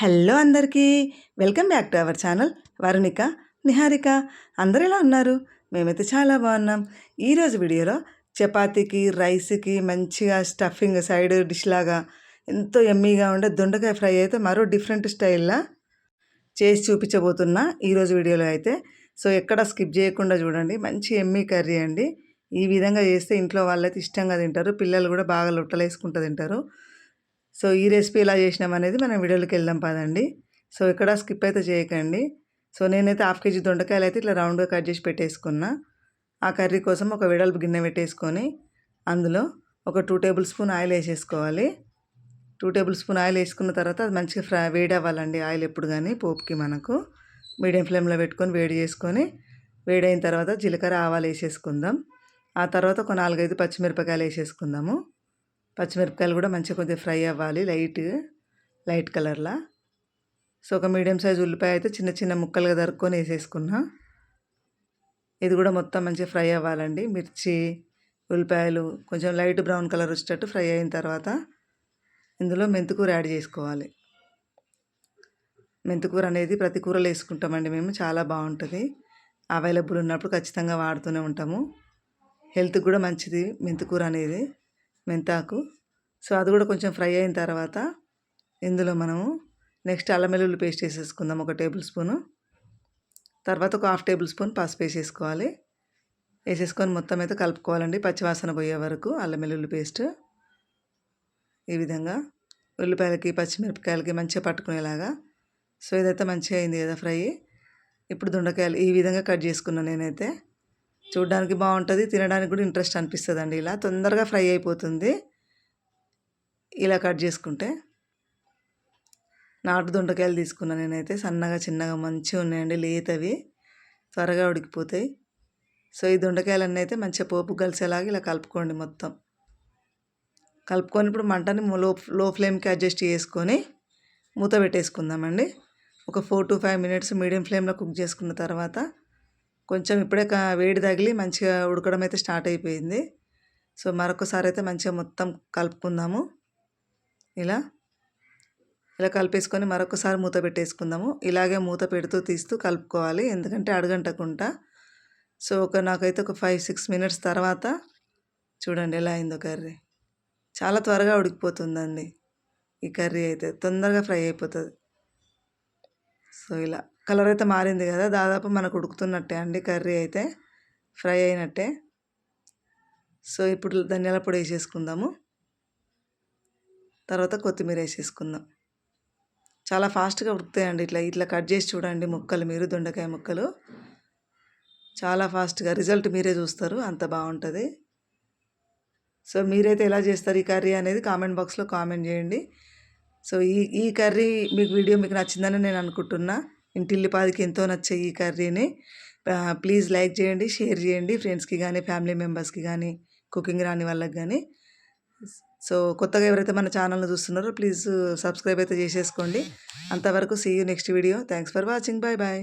Hello అందరికీ. Welcome back to our channel Varunika Niharika. అందరు ఎలా ఉన్నారు? మేమైతే చాలా బాగున్నాం. ఈరోజు వీడియోలో చపాతీకి రైస్కి మంచిగా స్టఫింగ్ సైడ్ డిష్ లాగా ఎంతో ఎమ్మీగా ఉండే దొండకాయ ఫ్రై అయితే మరో డిఫరెంట్ స్టైల్లో చేసి చూపించబోతున్నా ఈరోజు వీడియోలో అయితే. సో ఎక్కడ స్కిప్ చేయకుండా చూడండి. మంచి ఎమ్మీ కర్రీ అండి. ఈ విధంగా చేస్తే ఇంట్లో వాళ్ళైతే ఇష్టంగా తింటారు. పిల్లలు కూడా బాగా లొట్టలేసుకుంటూ తింటారు. సో ఈ రెసిపీ ఎలా చేసినాం అనేది మనం వీడియోలోకి వెళ్దాం పదండి. సో ఇక్కడ స్కిప్ అయితే చేయకండి. సో నేనైతే హాఫ్ కేజీ దొండకాయలు అయితే ఇట్లా రౌండ్గా కట్ చేసి పెట్టేసుకున్నా. ఆ కర్రీ కోసం ఒక వెడల్పు గిన్నె పెట్టేసుకొని అందులో ఒక టూ టేబుల్ స్పూన్ ఆయిల్ వేసేసుకోవాలి. టూ టేబుల్ స్పూన్ ఆయిల్ వేసుకున్న తర్వాత అది మంచిగా ఫ్రై వేడి అవ్వాలండి ఆయిల్ ఎప్పుడు కానీ పోపుకి మనకు. మీడియం ఫ్లేమ్లో పెట్టుకొని వేడి చేసుకొని వేడైన తర్వాత జీలకర్ర ఆవాలు వేసేసుకుందాం. ఆ తర్వాత ఒక నాలుగైదు పచ్చిమిరపకాయలు వేసేసుకుందాము. పచ్చిమిరపకాయలు కూడా మంచిగా కొద్దిగా ఫ్రై అవ్వాలి లైట్ లైట్ కలర్లా. సో ఒక మీడియం సైజ్ ఉల్లిపాయ అయితే చిన్న చిన్న ముక్కలుగా దరుక్కొని వేసేసుకున్నా. ఇది కూడా మొత్తం మంచిగా ఫ్రై అవ్వాలండి. మిర్చి ఉల్లిపాయలు కొంచెం లైట్ బ్రౌన్ కలర్ వచ్చేటట్టు ఫ్రై అయిన తర్వాత ఇందులో మెంతికూర యాడ్ చేసుకోవాలి. మెంతికూర అనేది ప్రతి కూరలో వేసుకుంటామండి మేము చాలా బాగుంటుంది. అవైలబుల్ ఉన్నప్పుడు ఖచ్చితంగా వాడుతూనే ఉంటాము. హెల్త్కి కూడా మంచిది మెంతికూర అనేది మెంతాకు. సో అది కూడా కొంచెం ఫ్రై అయిన తర్వాత ఇందులో మనము నెక్స్ట్ అల్లం వెల్లుల్లి పేస్ట్ వేసేసుకుందాం ఒక టేబుల్ స్పూను. తర్వాత ఒక హాఫ్ టేబుల్ స్పూన్ పసుపు వేసేసుకోవాలి. వేసేసుకొని మొత్తం అయితే కలుపుకోవాలండి పచ్చివాసన పోయే వరకు అల్లం వెల్లుల్లి పేస్ట్. ఈ విధంగా ఉల్లిపాయలకి పచ్చిమిరపకాయలకి మంచిగా పట్టుకునేలాగా. సో ఇదైతే మంచిగా అయింది కదా ఫ్రై. ఇప్పుడు దొండకాయలు ఈ విధంగా కట్ చేసుకున్నాను నేనైతే. చూడడానికి బాగుంటుంది తినడానికి కూడా ఇంట్రెస్ట్ అనిపిస్తుంది అండి ఇలా. తొందరగా ఫ్రై అయిపోతుంది. ఇలా కట్ చేసుకుంటే నాటు దొండకాయలు తీసుకున్నాను నేనైతే సన్నగా చిన్నగా మంచిగా ఉన్నాయండి లేతవి త్వరగా ఉడికిపోతాయి. సో ఈ దొండకాయలన్నీ అయితే మంచిగా పోపు కలిసేలాగా ఇలా కలుపుకోండి మొత్తం. కలుపుకొని ఇప్పుడు మంటని లో లో ఫ్లేమ్కి అడ్జస్ట్ చేసుకొని మూత పెట్టేసుకుందామండి. ఒక four to five minutes medium ఫ్లేమ్లో కుక్ చేసుకున్న తర్వాత కొంచెం ఇప్పుడే వేడి తగిలి మంచిగా ఉడకడం అయితే స్టార్ట్ అయిపోయింది. సో మరొకసారి అయితే మంచిగా మొత్తం కలుపుకుందాము. ఇలా ఇలా కలిపేసుకొని మరొకసారి మూత పెట్టేసుకుందాము. ఇలాగే మూత పెడుతూ తీస్తూ కలుపుకోవాలి ఎందుకంటే అడగంటకుండా. సో ఒక నాకైతే ఒక ఫైవ్ సిక్స్ మినిట్స్ తర్వాత చూడండి ఎలా అయిందో కర్రీ. చాలా త్వరగా ఉడికిపోతుందండి ఈ కర్రీ అయితే తొందరగా ఫ్రై అయిపోతుంది. సో ఇలా కలర్ అయితే మారింది కదా దాదాపు మనకు ఉడుకుతున్నట్టే అండి కర్రీ అయితే ఫ్రై అయినట్టే. సో ఇప్పుడు ధనియాల పొడి వేసేసుకుందాము. తర్వాత కొత్తిమీర వేసేసుకుందాం. చాలా ఫాస్ట్గా ఉడుకుతాయండి ఇట్లా ఇట్లా కట్ చేసి చూడండి ముక్కలు మీరు దొండకాయ ముక్కలు. చాలా ఫాస్ట్గా రిజల్ట్ మీరే చూస్తారు అంత బాగుంటుంది. సో మీరైతే ఎలా చేస్తారు ఈ కర్రీ అనేది కామెంట్ బాక్స్లో కామెంట్ చేయండి. సో ఈ ఈ కర్రీ మీకు వీడియో మీకు నచ్చిందని నేను అనుకుంటున్నా. ఇంటిల్లిపాదికి ఎంతో నచ్చే ఈ కర్రీని. ప్లీజ్ లైక్ చేయండి షేర్ చేయండి ఫ్రెండ్స్కి కానీ ఫ్యామిలీ మెంబర్స్కి కానీ కుకింగ్ రాని వాళ్ళకి కానీ సో కొత్తగా ఎవరైతే మన ఛానల్ని చూస్తున్నారో ప్లీజ్ సబ్స్క్రైబ్ అయితే చేసేసుకోండి. అంతవరకు see you next video. Thanks for watching. Bye bye